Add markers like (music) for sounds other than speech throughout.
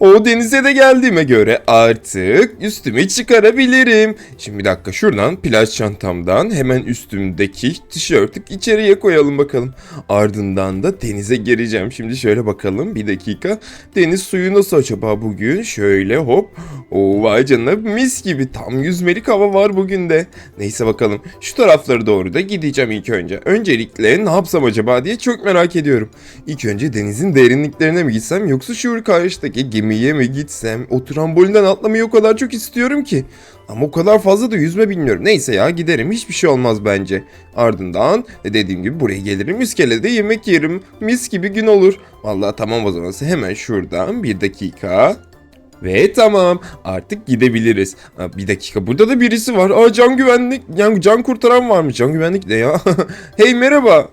O denize de geldiğime göre artık üstümü çıkarabilirim. Şimdi bir dakika şuradan plaj çantamdan hemen üstümdeki tişörtü içeriye koyalım bakalım. Ardından da denize gireceğim. Şimdi şöyle bakalım bir dakika. Deniz suyu nasıl acaba bugün? Şöyle hop. Oo vay canına mis gibi tam yüzmelik hava var bugün de. Neyse bakalım şu taraflara doğru da gideceğim ilk önce. Öncelikle ne yapsam acaba diye çok merak ediyorum. İlk önce denizin derinliklerine mi gitsem yoksa şu karşıdaki gemiye mi gitsem? O trambolinden atlamayı o kadar çok istiyorum ki. Ama o kadar fazla da yüzme bilmiyorum. Neyse ya giderim hiçbir şey olmaz bence. Ardından e, dediğim gibi buraya gelirim iskelede yemek yerim. Mis gibi gün olur. Vallahi tamam o zaman hemen şuradan bir dakika. Ve tamam artık gidebiliriz. Bir dakika burada da birisi var. Aa can güvenlik yani can kurtaran var mı? Can güvenlik ne ya? (laughs) hey merhaba.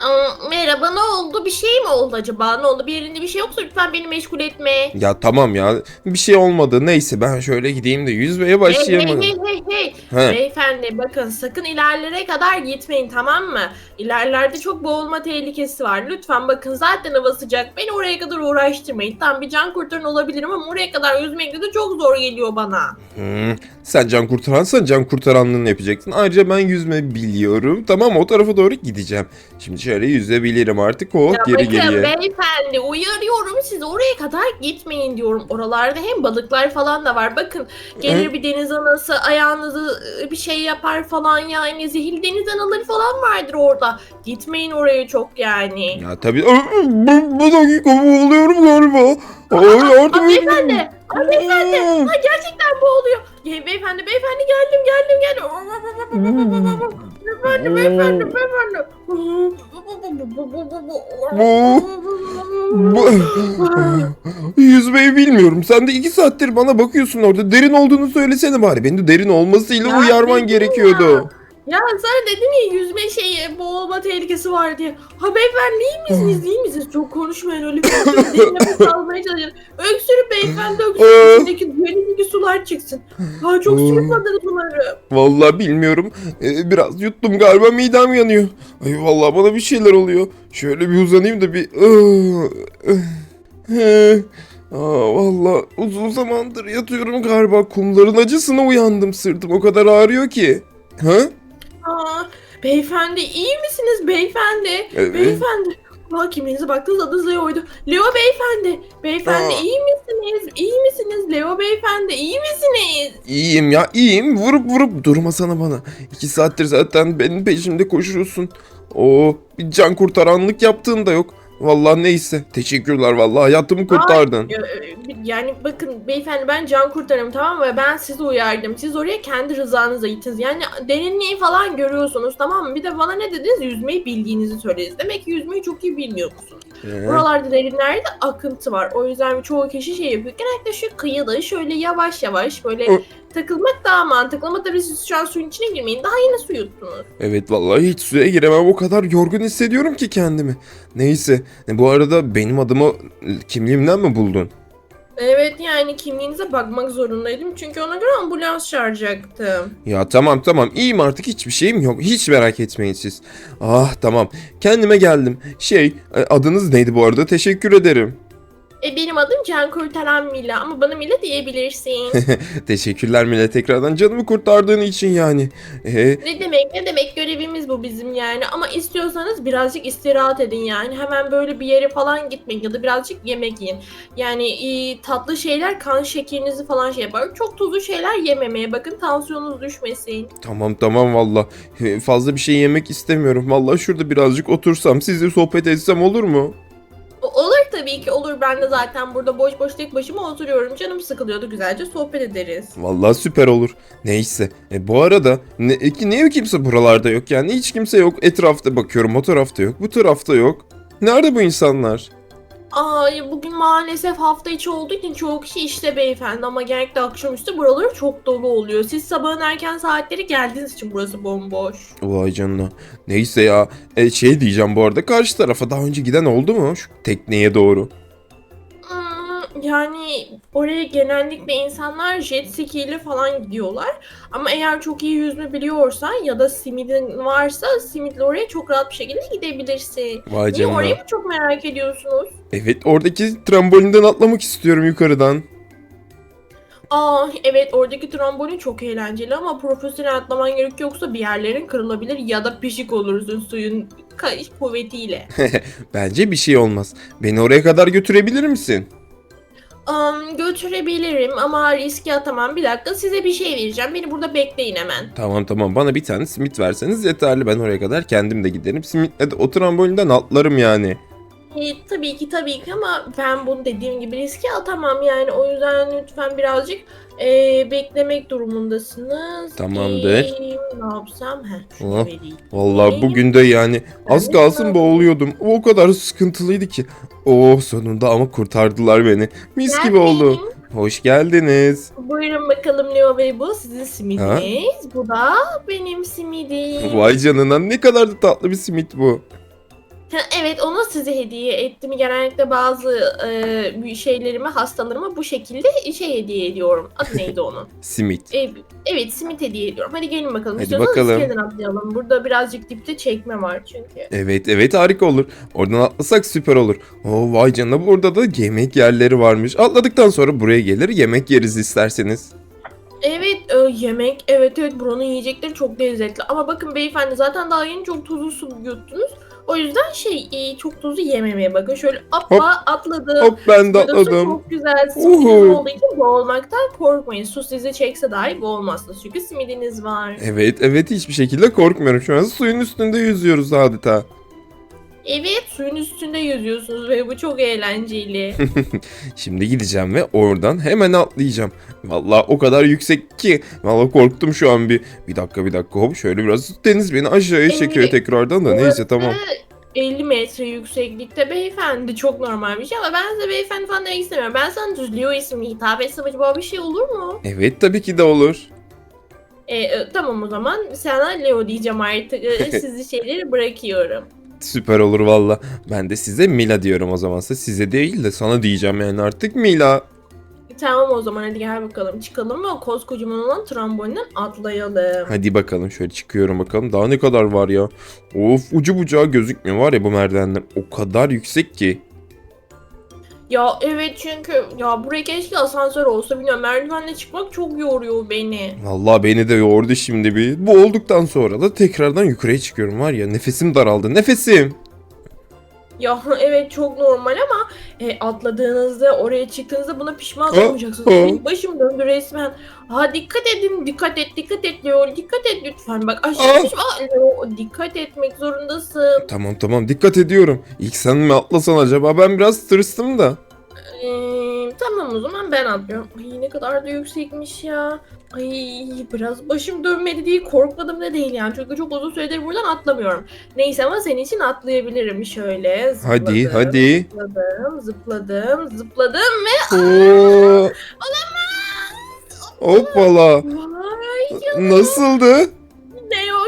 Aa, Merhaba ne oldu? Bir şey mi oldu acaba? Ne oldu? Bir yerinde bir şey yoksa lütfen beni meşgul etme. Ya tamam ya bir şey olmadı. Neyse ben şöyle gideyim de yüzmeye Hey başlayayım. hey hey hey hey. He. Beyefendi bakın sakın ilerlere kadar gitmeyin tamam mı? İlerlerde çok boğulma tehlikesi var. Lütfen bakın zaten hava sıcak. Beni oraya kadar uğraştırmayın. Tam bir can kurtaran olabilirim ama oraya kadar yüzmek de çok zor geliyor bana. Hmm, sen can kurtaransan can kurtaranlığını yapacaksın. Ayrıca ben yüzme biliyorum. Tamam o tarafa doğru gideceğim. Şimdi şöyle yüzebilirim artık. Oh Ya geri bakın geriye. beyefendi uyarıyorum sizi oraya kadar gitmeyin diyorum. Oralarda hem balıklar falan da var. Bakın gelir Hı? bir deniz anası ayağınızı e, bir şey yapar falan yani zehirli deniz anaları falan vardır orada. Gitmeyin oraya çok yani. Ya tabii. Bu, bu dakika boğuluyorum galiba. Ay yardım edin. beyefendi. Ha, gerçekten boğuluyor. Ye, beyefendi, beyefendi geldim, geldim, geldim. Beyefendi, beyefendi, beyefendi. Bu... (laughs) Yüzmeyi bilmiyorum. Sen de iki saattir bana bakıyorsun orada. Derin olduğunu söylesene bari. Beni de derin olmasıyla Ya uyarman dedim gerekiyordu. Ya sana dedim ya yüzme şeyi boğulma tehlikesi var diye. Ha beyefendi iyi misiniz iyi misiniz? Çok konuşmayın öyle bir şey. Nefes almaya çalışın. Öksürüp beyefendi öksürüp içindeki düğünündeki sular çıksın. Ha çok sürükmadınız bunları. Vallahi bilmiyorum. Ee, biraz yuttum galiba midem yanıyor. Ay vallahi bana bir şeyler oluyor. Şöyle bir uzanayım da bir... Aa, vallahi uzun zamandır yatıyorum galiba. Kumların acısına uyandım sırtım. O kadar ağrıyor ki. Ha? Beyefendi iyi misiniz beyefendi? Evet. Beyefendi. Aa, kimliğinize baktınız adınız Leo'ydu. Leo beyefendi. Beyefendi Aa. iyi misiniz? İyi misiniz? Leo beyefendi iyi misiniz? İyiyim ya iyiyim. Vurup vurup durmasana bana. İki saattir zaten benim peşimde koşuyorsun. O bir can kurtaranlık yaptığın da yok. Vallahi neyse. Teşekkürler vallahi hayatımı kurtardın. Ya, e, Yani bakın beyefendi ben can kurtarım tamam mı? Ben sizi uyardım. Siz oraya kendi rızanızla gittiniz. Yani derinliği falan görüyorsunuz tamam mı? Bir de bana ne dediniz? Yüzmeyi bildiğinizi söylediniz. Demek ki yüzmeyi çok iyi bilmiyorsunuz. Ee, Buralarda derinlerde akıntı var. O yüzden çoğu kişi şey yapıyor. Genellikle şu kıyıda şöyle yavaş yavaş böyle Hı. takılmak daha mantıklı. Ama tabii siz şu an suyun içine girmeyin. Daha yeni su yuttunuz. Evet vallahi hiç suya giremem. O kadar yorgun hissediyorum ki kendimi. Neyse. E, bu arada benim adımı kimliğimden mi buldun? Evet yani kimliğinize bakmak zorundaydım. Çünkü ona göre ambulans çağıracaktım. Ya tamam tamam iyiyim artık hiçbir şeyim yok. Hiç merak etmeyin siz. Ah tamam. Kendime geldim. Şey e, adınız neydi bu arada? Teşekkür ederim. E benim adım Can Kurtaran Mila ama bana Mila diyebilirsin. (laughs) Teşekkürler Mile tekrardan canımı kurtardığın için yani. Ee, ne demek ne demek görevimiz bu bizim yani ama istiyorsanız birazcık istirahat edin yani hemen böyle bir yere falan gitmeyin ya da birazcık yemek yiyin. Yani e, tatlı şeyler kan şekerinizi falan şey yapar. Çok tuzlu şeyler yememeye bakın tansiyonunuz düşmesin. tamam tamam valla. Ee, Fazla bir şey yemek istemiyorum. Valla şurada birazcık otursam sizle sohbet etsem olur mu? Tabii ki olur ben de zaten burada boş boş tek başıma oturuyorum canım sıkılıyordu güzelce sohbet ederiz. Vallahi süper olur. Neyse. E, bu arada ne, e, ki niye kimse buralarda yok yani hiç kimse yok. Etrafta bakıyorum o tarafta yok bu tarafta yok. Nerede bu insanlar? Ay bugün maalesef hafta içi olduğu için çoğu kişi işte beyefendi ama genellikle akşamüstü buraları çok dolu oluyor. Siz sabahın erken saatleri geldiğiniz için burası bomboş. Vay canına. Neyse ya. E, şey diyeceğim bu arada karşı tarafa daha önce giden oldu mu? Şu tekneye doğru. Yani oraya genellikle insanlar jet ski ile falan gidiyorlar. Ama eğer çok iyi yüzme biliyorsan ya da simidin varsa simidle oraya çok rahat bir şekilde gidebilirsin. Vay Niye canına. orayı mı çok merak ediyorsunuz? Evet oradaki trambolinden atlamak istiyorum yukarıdan. Aa evet oradaki trambolin çok eğlenceli ama profesyonel atlaman gerek yoksa bir yerlerin kırılabilir ya da pişik olursun suyun kayış kuvvetiyle. (laughs) Bence bir şey olmaz. Beni oraya kadar götürebilir misin? Am, götürebilirim ama riske atamam. Bir dakika size bir şey vereceğim. Beni burada bekleyin hemen. Tamam tamam bana bir tane simit verseniz yeterli. Ben oraya kadar kendim de giderim. Simitle de o trambolinden atlarım yani. E, tabii ki tabii ki ama ben bunu dediğim gibi riske atamam yani. O yüzden lütfen birazcık e, beklemek durumundasınız. Tamamdır. E, ne yapsam? Heh, şunu Oh, vereyim. Vallahi bugün de yani az kalsın boğuluyordum. O kadar sıkıntılıydı ki. Oh sonunda ama kurtardılar beni. Mis gibi oldu. Hoş geldiniz. Buyurun bakalım Leo Bey bu sizin simidiniz. Bu da benim simidim. Vay canına ne kadar da tatlı bir simit bu. Evet onu size hediye ettim. Genellikle bazı e, şeylerime, hastalarıma bu şekilde şey hediye ediyorum. Adı (laughs) neydi onun? Simit. E, evet simit hediye ediyorum. Hadi gelin bakalım. Hadi İstiyorsanız bakalım. iskeleden atlayalım. Burada birazcık dipte çekme var çünkü. Evet evet harika olur. Oradan atlasak süper olur. Oh vay canına burada da yemek yerleri varmış. Atladıktan sonra buraya gelir yemek yeriz isterseniz. Evet e, yemek evet evet buranın yiyecekleri çok lezzetli. Ama bakın beyefendi zaten daha yeni çok tuzlu su yuttunuz. O yüzden şey e, çok tuzlu yememeye bakın. Şöyle hoppa atladım. Hop ben de atladım. çok güzel. Simidiniz olduğu için boğulmaktan korkmayın. Su sizi çekse dahi boğulmazsınız. Çünkü simidiniz var. Evet evet hiçbir şekilde korkmuyorum. Şu an suyun üstünde yüzüyoruz adeta. Evet suyun üstünde yüzüyorsunuz ve bu çok eğlenceli. (laughs) Şimdi gideceğim ve oradan hemen atlayacağım. Vallahi o kadar yüksek ki. Vallahi korktum şu an bir. Bir dakika bir dakika hop şöyle biraz deniz beni aşağıya çekiyor tekrardan da neyse tamam. Ve 50 metre yükseklikte beyefendi çok normal bir şey ama ben size beyefendi falan demek istemiyorum. Ben sana düz Leo ismini hitap etsem acaba bir şey olur mu? Evet tabii ki de olur. E, e, tamam o zaman sana Leo diyeceğim artık. E, (laughs) sizi şeyleri bırakıyorum. Süper olur valla. Ben de size Mila diyorum o zamansa. Size değil de sana diyeceğim yani artık Mila. Tamam o zaman hadi gel bakalım çıkalım ve o koskocaman olan trambolinden atlayalım. Hadi bakalım şöyle çıkıyorum bakalım. Daha ne kadar var ya. Of ucu bucağı gözükmüyor var ya bu merdivenler. O kadar yüksek ki. Ya evet çünkü ya buraya keşke asansör olsa bilmiyorum merdivenle çıkmak çok yoruyor beni. Vallahi beni de yordu şimdi bir. Bu olduktan sonra da tekrardan yukarıya çıkıyorum var ya. Nefesim daraldı. Nefesim. Ya (laughs) evet çok normal ama e, atladığınızda oraya çıktığınızda buna pişman Aa, olmayacaksınız. aa. Benim başım döndü resmen. Ha dikkat edin dikkat et dikkat et Leo dikkat et lütfen bak aşağı Aa. düşme. Dikkat etmek zorundasın. Tamam tamam dikkat ediyorum. İlk sen mi atlasan acaba? Ben biraz tırstım da. Ben atlıyorum. Ay ne kadar da yüksekmiş ya. Ay biraz başım dönmedi diye korkmadım da değil yani. Çünkü çok uzun süredir buradan atlamıyorum. Neyse ama senin için atlayabilirim şöyle. Zıpladım, Hadi hadi. Zıpladım, zıpladım, zıpladım ve Oo. Hoppala. Vay Nasıldı?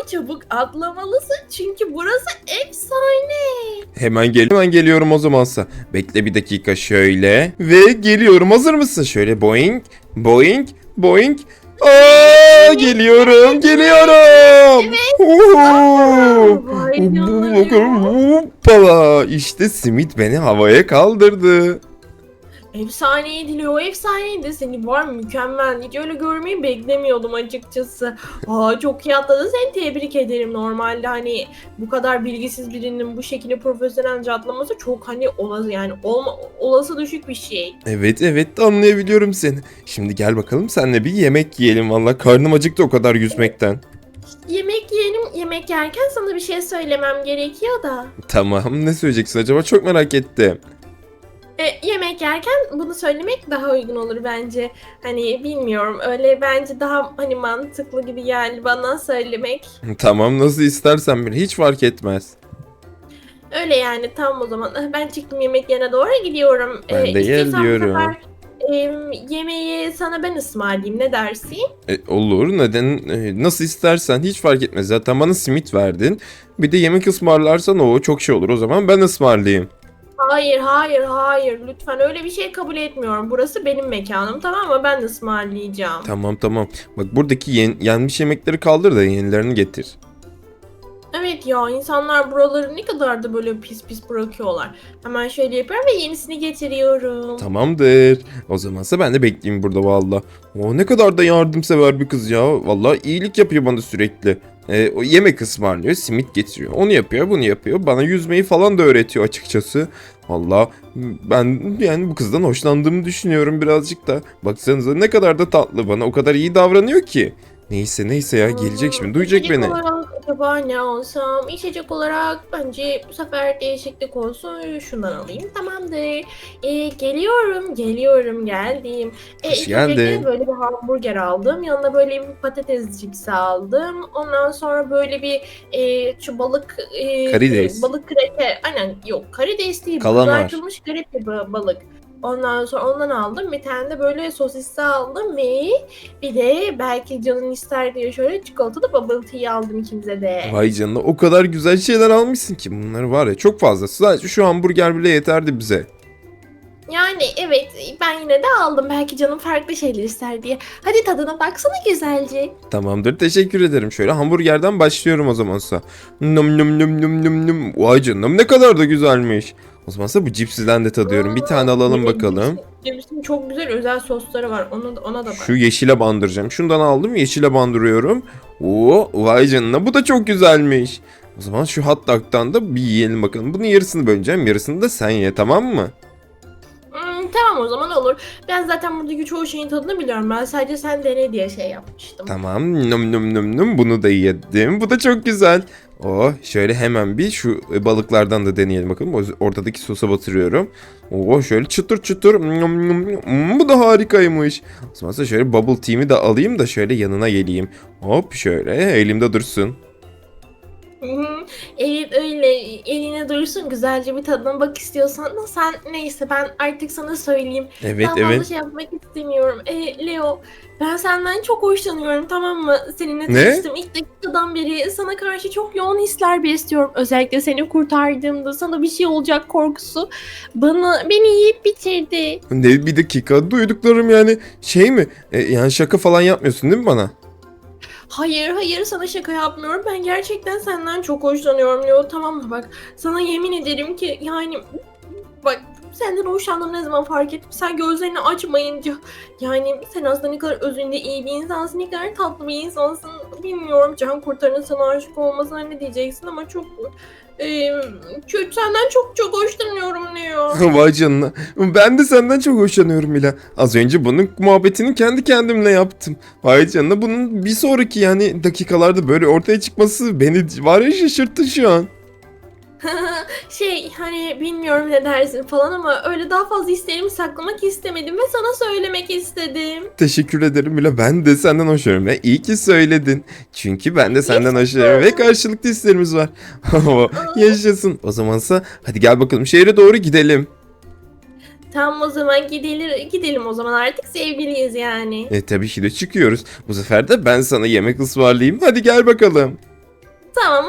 Çabuk atlamalısın çünkü burası efsane. Hemen gel hemen geliyorum o zamansa. Bekle bir dakika şöyle. Ve geliyorum. Hazır mısın? Şöyle boing, boing, boing. Aa, geliyorum, geliyorum. Neo. Hoppala. İşte simit beni havaya kaldırdı. Efsaneydi Leo efsaneydi. Seni var mükemmel. Hiç öyle görmeyi beklemiyordum açıkçası. Aa çok iyi atladın. Seni tebrik ederim. Normalde hani bu kadar bilgisiz birinin bu şekilde profesyonelce atlaması çok hani olası yani olma, olası düşük bir şey. Evet evet anlayabiliyorum seni. Şimdi gel bakalım senle bir yemek yiyelim valla. Karnım acıktı o kadar yüzmekten. Yemek yiyelim. Yemek yerken sana bir şey söylemem gerekiyor da. Tamam ne söyleyeceksin acaba çok merak ettim. E, yemek yerken bunu söylemek daha uygun olur bence. Hani bilmiyorum öyle bence daha hani mantıklı gibi geldi bana söylemek. (laughs) Tamam nasıl istersen bir hiç fark etmez. Öyle yani tamam o zaman. Eh, Ben çıktım yemek yerine doğru gidiyorum. Ben de istiyorsan bu geliyorum. sefer, em, yemeği sana ben ısmarlayayım ne dersin? E, olur neden e, nasıl istersen hiç fark etmez. Zaten bana simit verdin. Bir de yemek ısmarlarsan o çok şey olur o zaman ben ısmarlayayım. Hayır hayır hayır lütfen öyle bir şey kabul etmiyorum. Burası benim mekanım tamam mı? Ben ısmarlayacağım. Tamam tamam. Bak buradaki yen- yenmiş yemekleri kaldır da yenilerini getir. Evet ya insanlar buraları ne kadar da böyle pis pis bırakıyorlar. Hemen şöyle yapıyorum ve yenisini getiriyorum. Tamamdır. O zamansa ben de bekleyeyim burada valla. O ne kadar da yardımsever bir kız ya. Valla iyilik yapıyor bana sürekli. Ee, o yemek ısmarlıyor, simit getiriyor. Onu yapıyor, bunu yapıyor. Bana yüzmeyi falan da öğretiyor açıkçası. Valla ben yani bu kızdan hoşlandığımı düşünüyorum birazcık da. Baksanıza ne kadar da tatlı bana. O kadar iyi davranıyor ki. Neyse neyse ya gelecek şimdi duyacak beni. olarak acaba ne alsam? İçecek olarak bence bu sefer değişiklik olsun. Şundan alayım. Tamamdır. Ee, geliyorum, geliyorum, geldim. Ee, Hoş geldin. Böyle bir hamburger aldım. Yanına böyle bir patates cipsi aldım. Ondan sonra böyle bir e, şu balık... E, Karides. Balık kreker. Aynen yok karides değil. Kalamar. Kızartılmış garip bir ba- balık. Ondan sonra ondan aldım. Bir tane de böyle sosisli aldım ve bir de belki canın ister diye şöyle çikolatalı bubble tea aldım ikimize de. Vay canına o kadar güzel şeyler almışsın ki. Bunlar var ya çok fazla. Sadece şu hamburger bile yeterdi bize. Yani evet ben yine de aldım. Belki canım farklı şeyler ister diye. Hadi tadına baksana güzelce. Tamamdır teşekkür ederim. Şöyle hamburgerden başlıyorum o zamansa. Num num num num num num. Vay canım ne kadar da güzelmiş. O zamansa bu cipsiden de tadıyorum. Bir tane alalım Evet, bakalım. cipsin- Cipsin çok güzel özel sosları var. Onu, ona da bak. Şu yeşile bandıracağım. Şundan aldım yeşile bandırıyorum. Oo vay canına bu da çok güzelmiş. O zaman şu hot dog'tan da bir yiyelim bakalım. Bunun yarısını böleceğim yarısını da sen ye tamam mı? Tamam o zaman olur. Ben zaten buradaki çoğu şeyin tadını biliyorum. Ben sadece sen dene diye şey yapmıştım. Tamam num num num num bunu da yedim. Bu da çok güzel. Oh şöyle hemen bir şu balıklardan da deneyelim bakalım. Ortadaki sosa batırıyorum. Oh şöyle çıtır çıtır. Hmm, Bu da harikaymış. Zaman şöyle bubble tea'mi de alayım da şöyle yanına geleyim. Hop şöyle elimde dursun. Elin öyle eline dursun güzelce bir tadına bak istiyorsan da sen neyse ben artık sana söyleyeyim. Evet Daha fazla evet. şey yapmak istemiyorum. E, Leo ben senden çok hoşlanıyorum tamam mı? Seninle Ne? tanıştım ilk dakikadan beri sana karşı çok yoğun hisler besliyorum. Özellikle seni kurtardığımda sana bir şey olacak korkusu bana beni yiyip bitirdi. Ne bir dakika duyduklarım yani şey mi? E, yani şaka falan yapmıyorsun değil mi bana? Hayır hayır sana şaka yapmıyorum. Ben gerçekten senden çok hoşlanıyorum Leo tamam mı? Bak sana yemin ederim ki yani bak senden hoşlandığımı ne zaman fark ettim. Sen gözlerini açmayınca yani sen aslında ne kadar özünde iyi bir insansın, ne kadar tatlı bir insansın. Bilmiyorum can kurtaran sana aşık olmasına ne diyeceksin ama çok e, kötü senden çok çok hoşlanıyorum Leo. (laughs) Vay canına. Ben de senden çok hoşlanıyorum Mila. Az önce bunun muhabbetini kendi kendimle yaptım. Vay canına bunun bir sonraki yani dakikalarda böyle ortaya çıkması beni var ya şaşırttı şu an. (laughs) şey hani bilmiyorum ne dersin falan ama öyle daha fazla hislerimi saklamak istemedim ve sana söylemek istedim. Teşekkür ederim Mila. Ben de senden hoşlanıyorum. Ya iyi ki söyledin. Çünkü ben de senden hoşlanıyorum ve karşılıklı hislerimiz var. (laughs) Yaşasın. O zamansa hadi gel bakalım şehre doğru gidelim. Tamam o zaman gidelim, gidelim o zaman artık sevgiliyiz yani. E tabii ki de çıkıyoruz. Bu sefer de ben sana yemek ısmarlayayım. Hadi gel bakalım. Tamam